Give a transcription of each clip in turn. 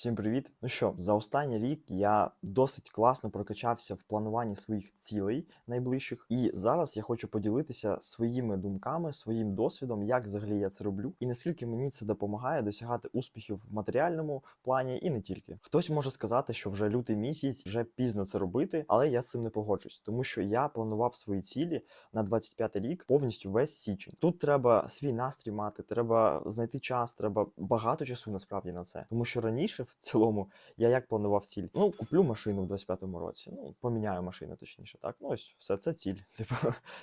Всім привіт! Ну що, за останній рік я досить класно прокачався в плануванні своїх цілей найближчих, і зараз я хочу поділитися своїми думками, своїм досвідом, як взагалі я це роблю, і наскільки мені це допомагає досягати успіхів в матеріальному плані і не тільки. Хтось може сказати, що вже лютий місяць, вже пізно це робити, але я з цим не погоджусь, тому що я планував свої цілі на 25 рік повністю весь січень. Тут треба свій настрій мати, треба знайти час, треба багато часу насправді на це, тому що раніше в цілому я як планував ціль. Ну, куплю машину в 25-му році. Ну, поміняю машину, точніше, так. Ну, ось все, це ціль. Типу,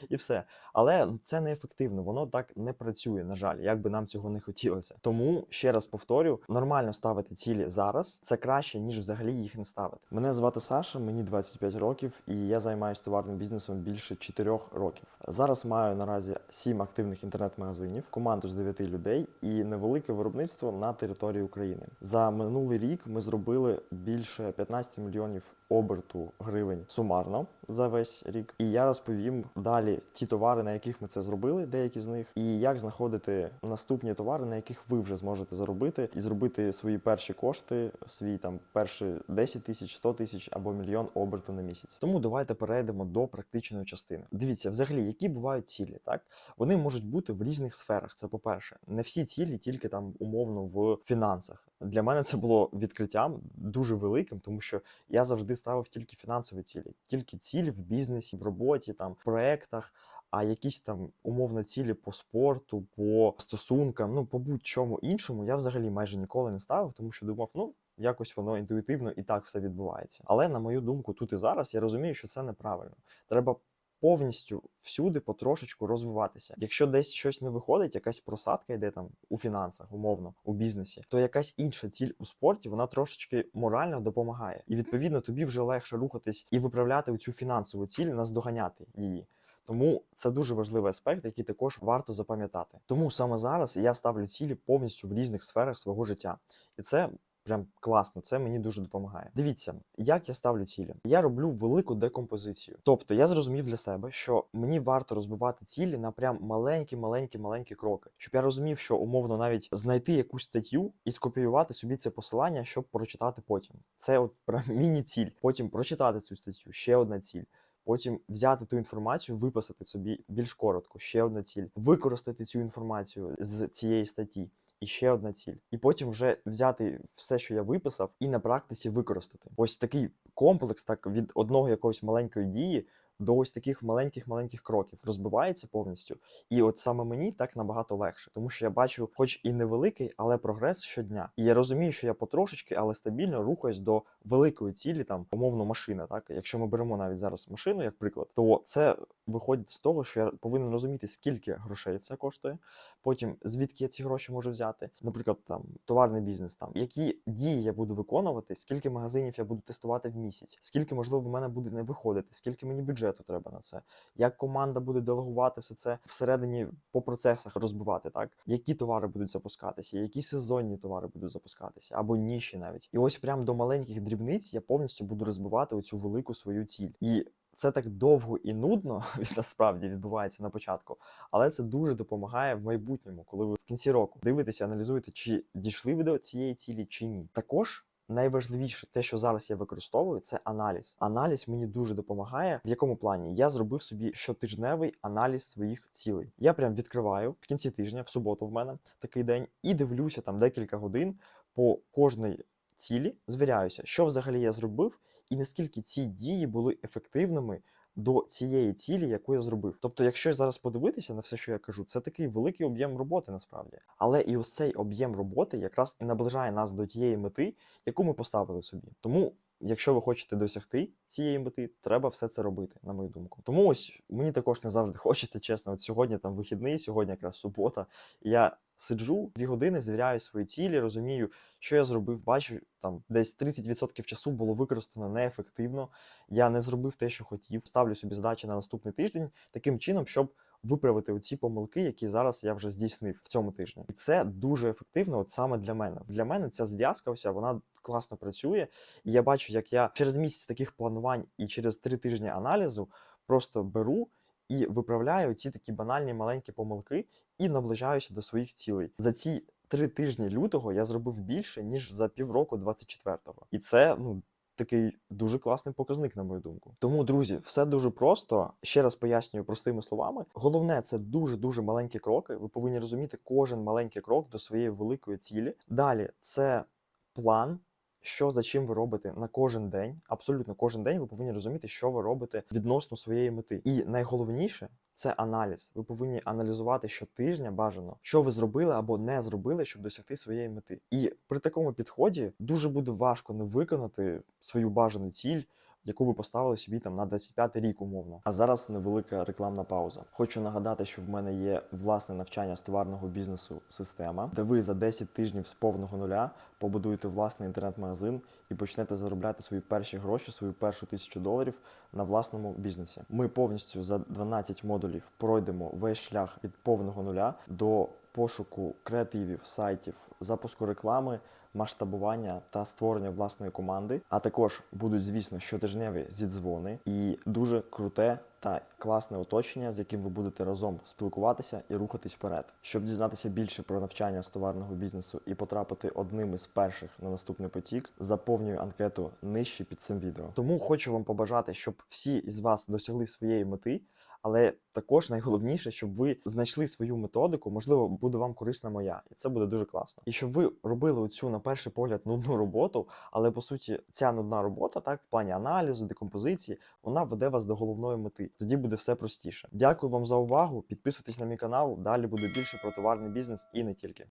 і все. Але це неефективно, воно так не працює, на жаль, як би нам цього не хотілося. Тому ще раз повторю: нормально ставити цілі зараз це краще, ніж взагалі їх не ставити. Мене звати Саша, мені 25 років, і я займаюся товарним бізнесом більше 4 років. Зараз маю наразі 7 активних інтернет-магазинів, команду з 9 людей і невелике виробництво на території України. За минулий рік ми зробили більше 15 мільйонів оберту гривень сумарно за весь рік. І я розповім далі ті товари, на яких ми це зробили, деякі з них, і як знаходити наступні товари, на яких ви вже зможете заробити і зробити свої перші кошти, свій там перші 10 тисяч, 100 тисяч або мільйон оберту на місяць. Тому давайте перейдемо до практичної частини. Дивіться, взагалі, які бувають цілі, так вони можуть бути в різних сферах. Це по-перше, не всі цілі, тільки там умовно в фінансах. Для мене це було відкриттям дуже великим, тому що я завжди ставив тільки фінансові цілі, тільки цілі в бізнесі, в роботі, там проектах. А якісь там умовно цілі по спорту, по стосункам, ну по будь-чому іншому, я взагалі майже ніколи не ставив, тому що думав, ну якось воно інтуїтивно і так все відбувається. Але на мою думку, тут і зараз я розумію, що це неправильно. Треба повністю всюди потрошечку розвиватися. Якщо десь щось не виходить, якась просадка йде там у фінансах, умовно, у бізнесі, то якась інша ціль у спорті вона трошечки морально допомагає. І відповідно тобі вже легше рухатись і виправляти цю фінансову ціль, наздоганяти її. Тому це дуже важливий аспект, який також варто запам'ятати. Тому саме зараз я ставлю цілі повністю в різних сферах свого життя, і це прям класно. Це мені дуже допомагає. Дивіться, як я ставлю цілі. Я роблю велику декомпозицію. Тобто я зрозумів для себе, що мені варто розбивати цілі на прям маленькі, маленькі, маленькі кроки, щоб я розумів, що умовно навіть знайти якусь статтю і скопіювати собі це посилання, щоб прочитати потім. Це от прям міні-ціль. Потім прочитати цю статтю, ще одна ціль. Потім взяти ту інформацію, виписати собі більш коротко, ще одна ціль, використати цю інформацію з цієї статті. І ще одна ціль, і потім вже взяти все, що я виписав, і на практиці використати. Ось такий комплекс, так від одного якоїсь маленької дії до ось таких маленьких-маленьких кроків розбивається повністю. І от саме мені так набагато легше, тому що я бачу, хоч і невеликий, але прогрес щодня. І я розумію, що я потрошечки, але стабільно рухаюсь до великої цілі, там умовно машина. Так, якщо ми беремо навіть зараз машину, як приклад, то це виходить з того, що я повинен розуміти, скільки грошей це коштує. Потім звідки я ці гроші можу взяти, наприклад, там товарний бізнес, там які дії я буду виконувати, скільки магазинів я буду тестувати в місяць, скільки можливо в мене буде не виходити, скільки мені бюджету треба на це, як команда буде делегувати все це всередині по процесах розбивати, так які товари будуть запускатися, які сезонні товари будуть запускатися, або ніші навіть. І ось прям до маленьких дрібниць я повністю буду розбивати оцю велику свою ціль. І це так довго і нудно насправді відбувається на початку, але це дуже допомагає в майбутньому, коли ви в кінці року дивитеся, аналізуєте, чи дійшли ви до цієї цілі, чи ні. Також. Найважливіше, те, що зараз я використовую, це аналіз. Аналіз мені дуже допомагає. В якому плані я зробив собі щотижневий аналіз своїх цілей. Я прям відкриваю в кінці тижня, в суботу в мене такий день, і дивлюся там декілька годин по кожній цілі, звіряюся, що взагалі я зробив, і наскільки ці дії були ефективними до цієї цілі, яку я зробив. Тобто, якщо зараз подивитися на все, що я кажу, це такий великий об'єм роботи насправді. Але і ось цей об'єм роботи якраз і наближає нас до тієї мети, яку ми поставили собі. Тому. Якщо ви хочете досягти цієї мети, треба все це робити, на мою думку. Тому ось мені також не завжди хочеться, чесно. От сьогодні там вихідний, сьогодні якраз субота. Я сиджу дві години, звіряю свої цілі, розумію, що я зробив. Бачу, там десь 30% часу було використано неефективно. Я не зробив те, що хотів. Ставлю собі задачі на наступний тиждень таким чином, щоб виправити оці помилки, які зараз я вже здійснив в цьому тижні. І це дуже ефективно, от саме для мене. Для мене ця зв'язка, вся вона класно працює. І я бачу, як я через місяць таких планувань і через три тижні аналізу просто беру і виправляю ці такі банальні маленькі помилки і наближаюся до своїх цілей. За ці три тижні лютого я зробив більше, ніж за півроку 24-го. І це ну. Такий дуже класний показник, на мою думку. Тому, друзі, все дуже просто. Ще раз пояснюю простими словами. Головне, це дуже дуже маленькі кроки. Ви повинні розуміти кожен маленький крок до своєї великої цілі. Далі це план. Що за чим ви робите на кожен день, абсолютно кожен день ви повинні розуміти, що ви робите відносно своєї мети. І найголовніше це аналіз. Ви повинні аналізувати щотижня бажано, що ви зробили або не зробили, щоб досягти своєї мети. І при такому підході дуже буде важко не виконати свою бажану ціль. Яку ви поставили собі там на 25 рік умовно. А зараз невелика рекламна пауза. Хочу нагадати, що в мене є власне навчання з товарного бізнесу система, де ви за 10 тижнів з повного нуля побудуєте власний інтернет-магазин і почнете заробляти свої перші гроші, свою першу тисячу доларів на власному бізнесі. Ми повністю за 12 модулів пройдемо весь шлях від повного нуля до пошуку креативів, сайтів, запуску реклами. Масштабування та створення власної команди, а також будуть, звісно, щотижневі зідзвони. І дуже круте та класне оточення, з яким ви будете разом спілкуватися і рухатись вперед. Щоб дізнатися більше про навчання з товарного бізнесу і потрапити одним із перших на наступний потік, заповнюю анкету нижче під цим відео. Тому хочу вам побажати, щоб всі із вас досягли своєї мети. Але також найголовніше, щоб ви знайшли свою методику, можливо, буде вам корисна моя, і це буде дуже класно. І щоб ви робили оцю на перший погляд нудну роботу, але по суті, ця нудна робота, так в плані аналізу, декомпозиції, вона веде вас до головної мети. Тоді буде все простіше. Дякую вам за увагу. Підписуйтесь на мій канал. Далі буде більше про товарний бізнес і не тільки.